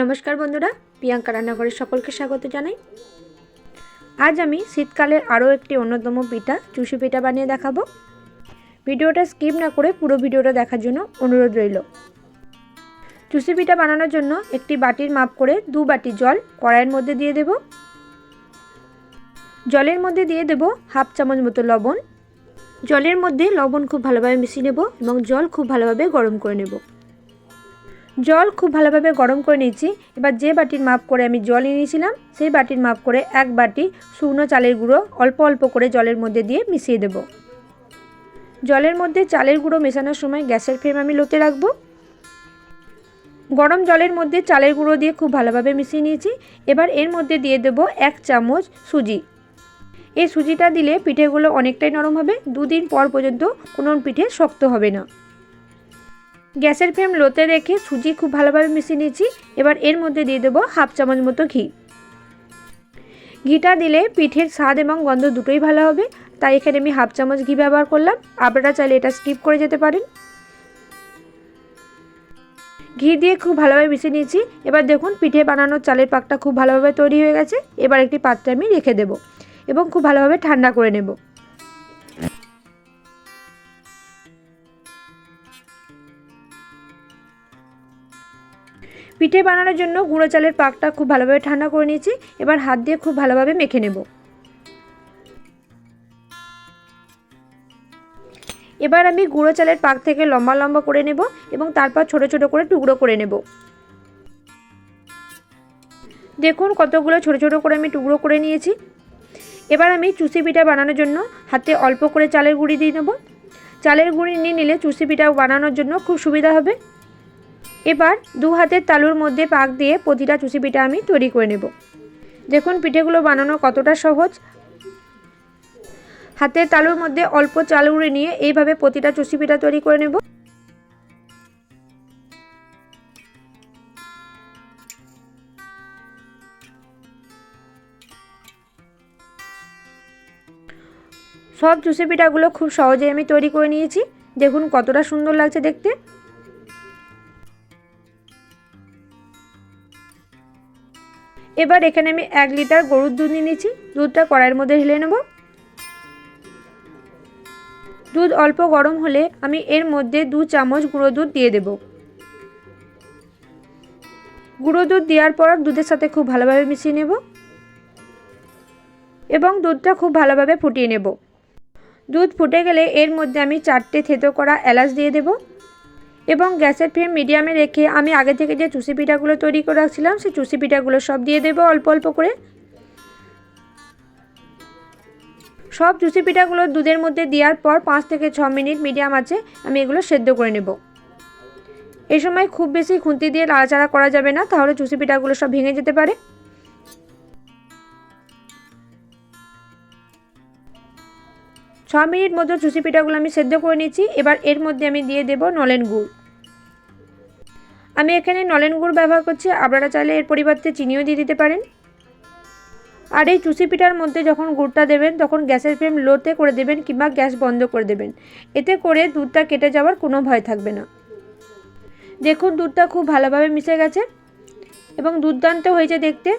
নমস্কার বন্ধুরা, প্রিয়াঙ্কা রান্নাঘরের সকলকে স্বাগত জানাই। আজ আমি শীতকালের আরও একটি অন্যতম পিঠা, চুষি পিঠা বানিয়ে দেখাবো। ভিডিওটা স্কিপ না করে পুরো ভিডিওটা দেখার জন্য অনুরোধ রইল। চুষি পিঠা বানানোর জন্য একটি বাটির মাপ করে দু বাটি জল কড়াইয়ের মধ্যে দিয়ে দেব। জলের মধ্যে দিয়ে দেব হাফ চামচ মতো লবণ। জলের মধ্যে লবণ খুব ভালোভাবে মিশিয়ে নেব এবং জল খুব ভালোভাবে গরম করে নেব। জল খুব ভালোভাবে গরম করে নিয়েছি। এবার যে বাটির মাপ করে আমি জল নিয়েছিলাম, সেই বাটির মাপ করে এক বাটি শুকনো চালের গুঁড়ো অল্প অল্প করে জলের মধ্যে দিয়ে মিশিয়ে দেব। জলের মধ্যে চালের গুঁড়ো মেশানোর সময় গ্যাসের ফ্লেম আমি লোতে রাখব। গরম জলের মধ্যে চালের গুঁড়ো দিয়ে খুব ভালোভাবে মিশিয়ে নিয়েছি। এবার এর মধ্যে দিয়ে দেব এক চামচ সুজি। এই সুজিটা দিলে পিঠেগুলো অনেকটাই নরম হবে। দুদিন পর পর্যন্ত কোনো পিঠে শক্ত হবে না। গ্যাসের ফ্লেম লোতে রেখে সুজি খুব ভালোভাবে মিশিয়ে নিয়েছি। এবার এর মধ্যে দিয়ে দেবো হাফ চামচ মতো ঘি। ঘিটা দিলে পিঠের স্বাদ এবং গন্ধ দুটোই ভালো হবে। তাই এখানে আমি হাফ চামচ ঘি ব্যবহার করলাম। আপনারা চাইলে এটা স্কিপ করে যেতে পারেন। ঘি দিয়ে খুব ভালোভাবে মিশিয়ে নিয়েছি। এবার দেখুন, পিঠে বানানোর চালের পাকটা খুব ভালোভাবে তৈরি হয়ে গেছে। এবার একটি পাত্রে আমি রেখে দেব এবং খুব ভালোভাবে ঠান্ডা করে নেব। পিঠে বানানোর জন্য গুঁড়ো চালের পাকটা খুব ভালোভাবে ঠান্ডা করে নিয়েছি। এবার হাত দিয়ে খুব ভালোভাবে মেখে নেব। এবার আমি গুঁড়ো চালের পাক থেকে লম্বা লম্বা করে নেব এবং তারপর ছোট ছোট করে টুকরো করে নেব। দেখুন কতগুলো ছোট ছোট করে আমি টুকরো করে নিয়েছি। এবার আমি চুষি পিঠা বানানোর জন্য হাতে অল্প করে চালের গুঁড়ি দিয়ে নেব। চালের গুঁড়ি নিয়ে নিলে চুষি পিঠা বানানোর জন্য খুব সুবিধা হবে। এবার দু হাতের তালুর মধ্যে পাক দিয়ে প্রতিটা চুষি পিঠা আমি তৈরি করে নেব। দেখুন পিঠেগুলো বানানো কতটা সহজ। হাতের তালুর মধ্যে অল্প চাল উড়ে নিয়ে এইভাবে প্রতিটা চুষি পিঠা তৈরি করে নেব। সব চুষি পিঠাগুলো খুব সহজে আমি তৈরি করে নিয়েছি। দেখুন কতটা সুন্দর লাগছে দেখতে। এবার এখানে আমি এক লিটার গরুর দুধ নিয়ে নিয়েছি। দুধটা কড়াইয়ের মধ্যে ঢেলে নেব। দুধ অল্প গরম হলে আমি এর মধ্যে দু চামচ গুঁড়ো দুধ দিয়ে দেব। গুঁড়ো দুধ দেওয়ার পর দুধের সাথে খুব ভালোভাবে মিশিয়ে নেব এবং দুধটা খুব ভালোভাবে ফুটিয়ে নেব। দুধ ফুটে গেলে এর মধ্যে আমি চারটে থেতো করা এলাচ দিয়ে দেবো। এবং গ্যাসের ফ্লেম মিডিয়ামে রেখে আমি আগে থেকে যে চুষি পিঠাগুলো তৈরি করে রাখছিলাম, সেই চুষি পিঠাগুলো সব দিয়ে দেবো অল্প অল্প করে। সব চুষি পিঠাগুলো দুধের মধ্যে দেওয়ার পর পাঁচ থেকে ছ মিনিট মিডিয়াম আছে, আমি এগুলো সেদ্ধ করে নেব। এই সময় খুব বেশি খুন্তি দিয়ে লাড়াচাড়া করা যাবে না, তাহলে চুষি পিঠাগুলো সব ভেঙে যেতে পারে। ছ মিনিট মতো চুষি পিঠাগুলো আমি সেদ্ধ করে নিয়েছি। এবার এর মধ্যে আমি দিয়ে দেব নলেন গুড়। আমি এখানে নলেন গুড় ব্যবহার করছি। আপনারা চাইলে এর পরিবর্তে চিনিও দিয়ে দিতে পারেন। আর এই চুষি পিঠার মধ্যে যখন গুড়টা দেবেন, তখন গ্যাসের ফ্লেম লোতে করে দেবেন কিংবা গ্যাস বন্ধ করে দেবেন। এতে করে দুধটা কেটে যাওয়ার কোনো ভয় থাকবে না। দেখুন দুধটা খুব ভালোভাবে মিশে গেছে এবং দুর্দান্ত হয়েছে দেখতে।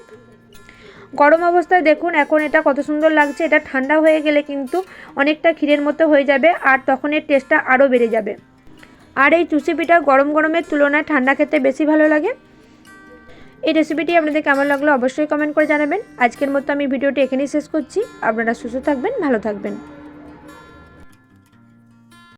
গরম অবস্থায় দেখুন, এখন এটা কত সুন্দর লাগছে, এটা ঠান্ডা হয়ে গেলে কিন্তু অনেকটা ক্ষীরের মতো হয়ে যাবে আর তখন এর টেস্টটা আরও বেড়ে যাবে। আর এই চুষি পিঠা গরম গরমের তুলনায় ঠান্ডা খেতে বেশি ভালো লাগে। এই রেসিপিটি আপনাদের কেমন লাগল অবশ্যই কমেন্ট করে জানাবেন। আজকের মতো আমি ভিডিওটি এখানেই শেষ করছি। আপনারা সুস্থ থাকবেন, ভালো থাকবেন।